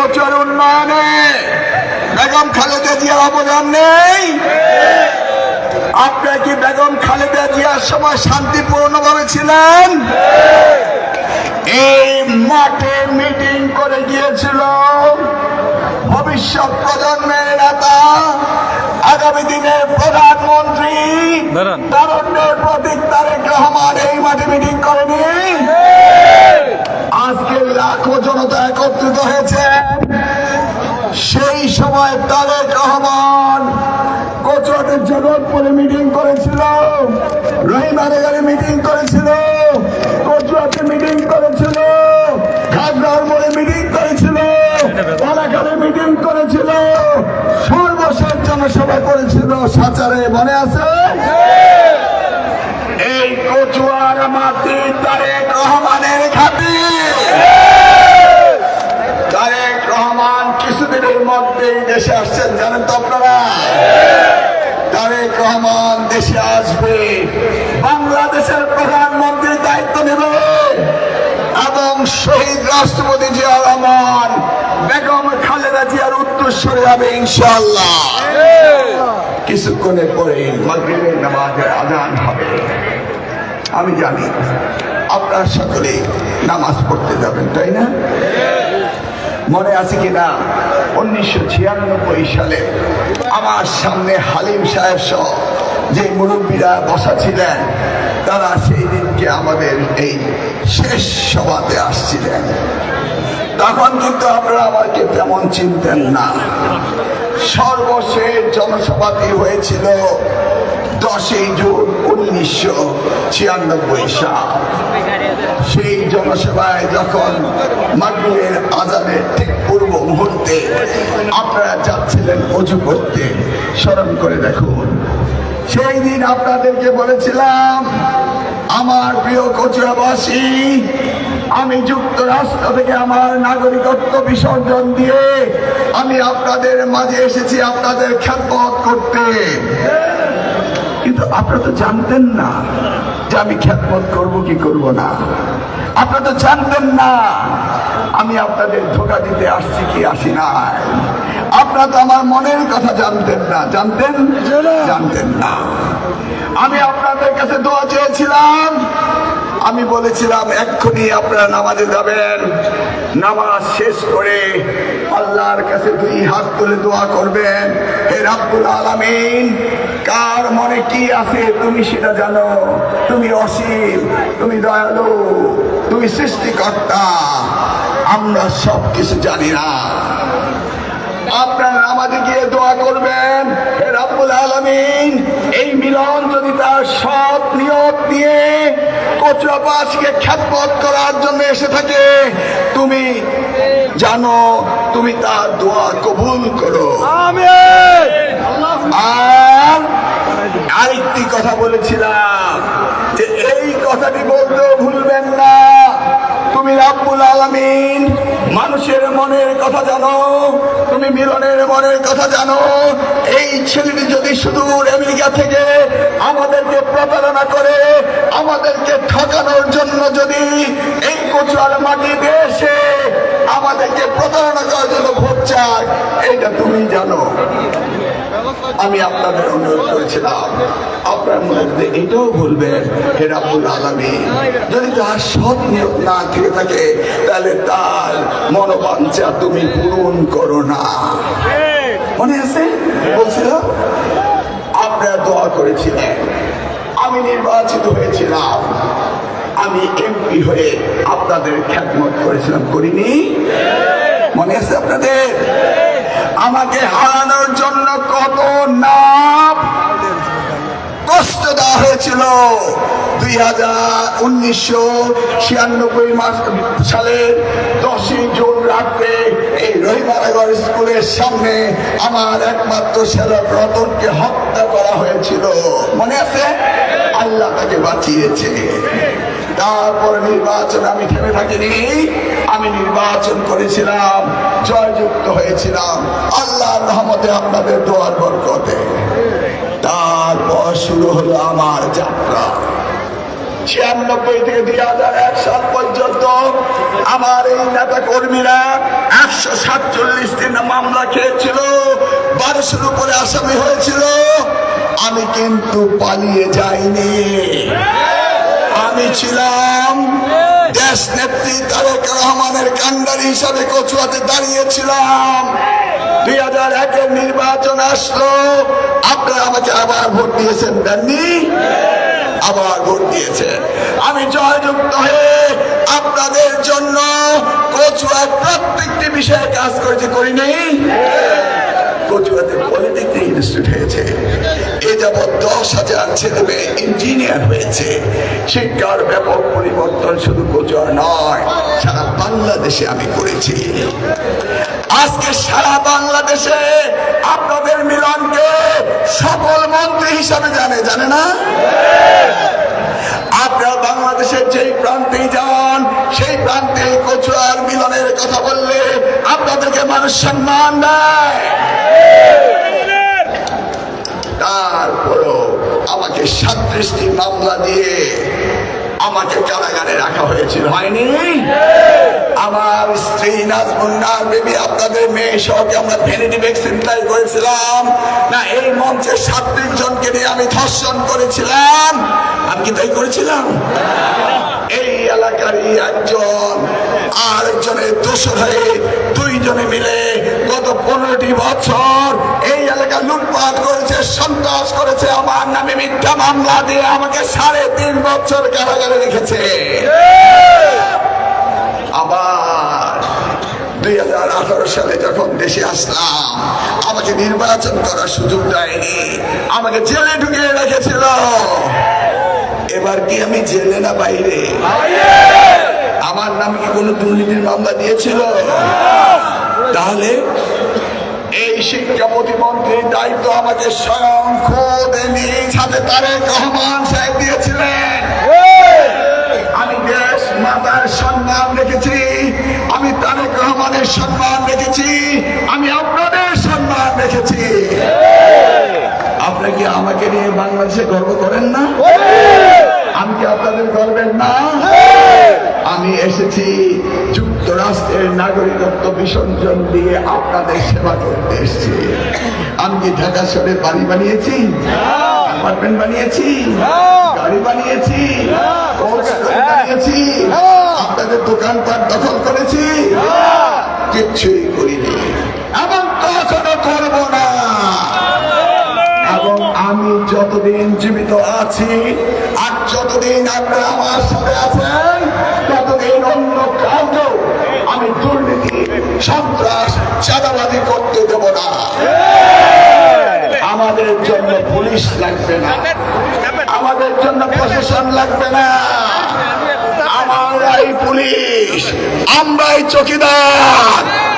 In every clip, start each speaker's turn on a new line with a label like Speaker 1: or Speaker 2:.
Speaker 1: কোচর উন্নয়নে বেগম খালেদা জিয়ার অবদান নেই। আপনার কি বেগম খালেদা জিয়ার সময় শান্তিপূর্ণভাবে ছিলেন? এই মাঠে মিটিং করে গিয়েছিল ভবিষ্যৎ প্রজন্মের নেতা আগামী দিনের প্রধানমন্ত্রী। প্রতীক তারেক রহমান এই মাঠে মিটিং করেনি। লাখো জনতা একত্রিত হয়েছে। সেই সময় তারেক রহমান কোচরের জগৎপুরে মিটিং করেছিল রহিমানগরে মিটিং করেছিল, কচুয়াতে মিটিং করেছিল ঘাগড়ার মোড়ে মিটিং করেছিল মিটিং করেছিল, সর্বশেষ জনসভা করেছিল, সাচারে মনে আছে? এই কচুয়ার মাটি তারেক রহমানের ঘাটি তারেক রহমান কিছুদিনের মধ্যেই দেশে আসছেন, জানেন তো আপনারা? তারেক রহমান দেশে আসবে। বাংলাদেশের প্রধানমন্ত্রীর দায়িত্ব নেবে। এবং শহীদ রাষ্ট্রপতি জিয়া রহমান, বেগম খালেদা জিয়ার উত্তরস্বরে যাবে ইনশাল্লাহ কিছুক্ষণের পরে মাগরিবের নামাজের আজান হবে। আমি জানি আপনারা সকলে নামাজ পড়তে যাবেন, তাই না? মনে আছে কিনা? উনিশশো ছিয়ানব্বই সালে আমার সামনে হালিম সাহেব সহ যে মুরব্বীরা বসা ছিলেন, তারা সেই দিনকে আমাদের এই শেষ সভাতে আসছিলেন। তখন কিন্তু আপনারা আমাকে তেমন চিনতেন না। সর্বশেষ জনসভাটি হয়েছিল দশই জুন উনিশশো ছিয়ানব্বই সাল। সেই জনসভায় যখন মাগরিবের আজানের ঠিক পূর্ব মুহূর্তে আপনারা যাচ্ছিলেন অজু করতে, স্মরণ করে দেখুন। সেই দিন আপনাদেরকে বলেছিলাম, আমার প্রিয় কচুরাবাসী, আমি যুক্তরাষ্ট্র থেকে আমার নাগরিকত্ব বিসর্জন দিয়ে আমি আপনাদের মাঝে এসেছি আপনাদের খ্যাতমত করতে। কিন্তু আপনারা তো জানতেন না যে আমি খ্যাতমত করব কি করব না। আপনারা তো জানতেন না আমি আপনাদের ধোকা দিতে আসছি কি আসি না আপনারা তো আমার মনের কথা জানতেন না। জানতেন? জানতেন না। আমি আপনাদের কাছে দোয়া চেয়েছিলাম। আমি বলেছিলাম এক্ষুনি আপনারা নামাজে যাবেন। নামাজ শেষ করে আল্লাহর কাছে দুই হাত তুলে দোয়া করবেন। হে রাব্বুল আলামিন কার কি আছে তুমি সেটা জানো? তুমি অসীম তুমি দয়ালু তুমি সৃষ্টিকর্তা। আমরা সব কিছু জানি না। আপনার নামাজে গিয়ে দোয়া করবেন হে রাব্বুল আলামিন। এই মিলন যদি তার সৎ নিয়ত নিয়ে কচুয়াবাসকে খ্যাতমত করার জন্য এসে থাকে তুমি জানো তুমি তার দোয়া কবুল করো। আর আরেকটি কথা বলেছিলাম যে এই কথাটি বলতেও ভুলবেন না। তুমি রাব্বুল আলামিন মানুষের মনের কথা জানো, তুমি মিলনের মনের কথা জানো। এই ছেলেটি যদি সুদূর আমেরিকা থেকে আমাদেরকে প্রতারণা করে, আমাদেরকে ঠকানোর জন্য যদি এই কচুয়ার মাটিতে এসে আমাদেরকে প্রতারণা করার জন্য ভোট চায় এটা তুমি জানো। আমি আপনাদের অনুরোধ করেছিলাম। আপনার মধ্যে এটাও বলবেন হে রাবুল আলমী যদি তার সৎ নিয়োগ না থেকে থাকে, তাহলে তার মনোবাঞ্ছা তুমি পূরণ করো না। মনে আছে? বলছিল? আপনারা দোয়া করেছিলেন। আমি নির্বাচিত হয়েছিলাম। আমি এমপি হয়ে আপনাদের খ্যাতমত করেছিলাম। করিনি? মনে আছে আপনাদের? আমাকে হারানোর জন্য কত নাম কষ্ট দেওয়া হয়েছিল। দুই হাজার উনিশশো ছিয়ানব্বই সালের দশই জুন রাত্রে এই রহিমানগর স্কুলের সামনে আমার একমাত্র ছেলে রতনকে হত্যা করা হয়েছিল। মনে আছে? আল্লাহ তাকে বাঁচিয়েছে। তারপর নির্বাচন আমি থেমে থাকিনি। আমি নির্বাচন করেছিলাম, জয়যুক্ত হয়েছিলাম। আল্লাহর রহমতে আপনাদের দোয়ার বরকতে। তারপর শুরু হলো আমার যাত্রা। পর্যন্ত আমার এই মামলা খেয়েছিল আসামি হয়েছিল। আমি কিন্তু পালিয়ে যাইনি। আমি ছিলাম দেশ নেত্রী তারেক রহমানের কান্ডারি হিসাবে কচুয়াতে দাঁড়িয়েছিলাম। দুই হাজার একের নির্বাচন আসলো। আপনারা আমাকে আবার ভোট দিয়েছেন, দেননি? আবার ভোট দিয়েছেন। আমি জয়যুক্ত হয়ে আপনাদের জন্য কচুয়ার প্রত্যেকটি বিষয়ে কাজ করেছি করি নেই কচুয়াতে পলিটেকনিক ইনস্টিটিউট হয়েছে। এ যাবৎ দশ হাজার ছেলে মেয়ে ইঞ্জিনিয়ার হয়েছে। শিক্ষার ব্যাপক পরিবর্তন শুধু কচুয়া নয়, সারা বাংলাদেশে আমি করেছি। আজকে সারা বাংলাদেশে আপনাদের মিলনকে সকল মন্ত্রী হিসাবে জানে জানে না? আপনারা বাংলাদেশের যেই প্রান্তেই যান, সেই প্রান্তে কচুয়ার মিলনের কথা বললে আপনাদেরকে মানুষ সম্মান দেয়। তারপরও আমাকে সাতত্রিশটি মামলা দিয়ে আমাকে কারাগারে রাখা হয়েছিল। হয়নি? আমার স্ত্রী নাজমুন্নার বেবি আপনাদের মেয়ে সহকে আমরা ভ্যানিটি ব্যাগ চিন্তাই করেছিলাম। না এই মঞ্চে সাতত্রিশ জনকে নিয়ে আমি ধর্ষণ করেছিলাম। আমি কি তাই করেছিলাম? এই এলাকারই একজন আর একজনের দোষর হয়ে দুইজনে মিলে গত পনেরোটি বছর এই এলাকা লুটপাট করেছে, সন্ত্রাস করেছে, আমার নামে মিথ্যা মামলা দিয়ে আমাকে সাড়ে তিন বছর কারাগারে রেখেছে। আবার দুই হাজার আঠারো সালে যখন দেশে আসলাম, আমাকে নির্বাচন করার সুযোগ দেয়নি, আমাকে জেলে ঢুকিয়ে রেখেছিল। এবার কি আমি জেলে না বাইরে? আমার নামে কি কোনো দুর্নীতির মামলা দিয়েছিল? তাহলে এই শিক্ষা প্রতিমন্ত্রীর দায়িত্ব আমাকে স্বয়ং খোদ নিজ হাতে তারেক রহমান সাহেব দিয়েছিলেন। আমি দেশ মাতার সম্মান রেখেছি, আমি তারেক রহমানের সম্মান রেখেছি, আমি আপনাদের সম্মান রেখেছি। আপনারা কি আমাকে নিয়ে বাংলাদেশে গর্ব করেন না? আমি কি আপনাদের গর্বের না? আমি এসেছি যুক্তরাষ্ট্রের নাগরিকত্ব বিসর্জন দিয়ে আপনাদের সেবা করতে এসেছি। আমি কি ঢাকা শহরে বাড়ি বানিয়েছি? অ্যাপার্টমেন্ট বানিয়েছি? গাড়ি বানিয়েছি? হোস্টেল বানিয়েছি? আপনাদের দোকানপাট দখল করেছি? কিচ্ছুই করিনি। এবং কখনো করব না। এবং আমি যতদিন জীবিত আছি আর যতদিন আপনারা আমার সাথে আছেন সন্ত্রাস চাঁদাবাদি করতে দেব না। আমাদের জন্য পুলিশ লাগবে না। আমাদের জন্য প্রশাসন লাগবে না। আমরাই পুলিশ, আমরাই চকিদার।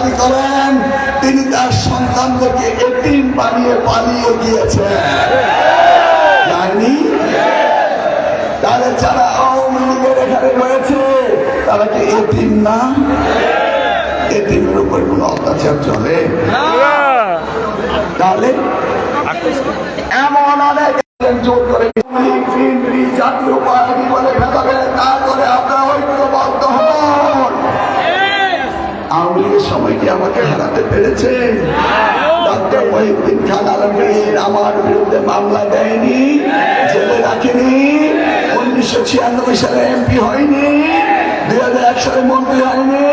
Speaker 1: দাবি করেন, তিনি তার সন্তানদেরকে এতিম বানিয়ে পালিয়ে যায়নি তাহলে যারা আওয়ামী লীগের এখানে রয়েছে, তারা কি এতিম না? এতিমের উপর কোনো অত্যাচার চলে? তাহলে এমন অনেক জোর করে। জাতীয় পার্টি বলে ভেদাভেদ করে আপনারা ঐক্যবদ্ধ হন। আওয়ামী লীগের আমাকে হারাতে পেরেছে। আমার বিরুদ্ধে মামলা দেয়নি, জেলে রাখেনি, উনিশশো ছিয়ানব্বই সালে এমপি হয়নি, দুই হাজার এক সালে মন্ত্রী হয়নি,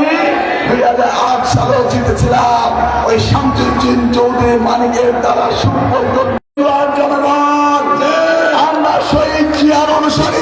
Speaker 1: দুই হাজার আট সালেও জিতেছিলাম। ওই শামসুদ্দিন চৌধুরী মানিকের দ্বারা সুপরিত জনগণ আমরা শহীদ জিয়ার অনুসারী।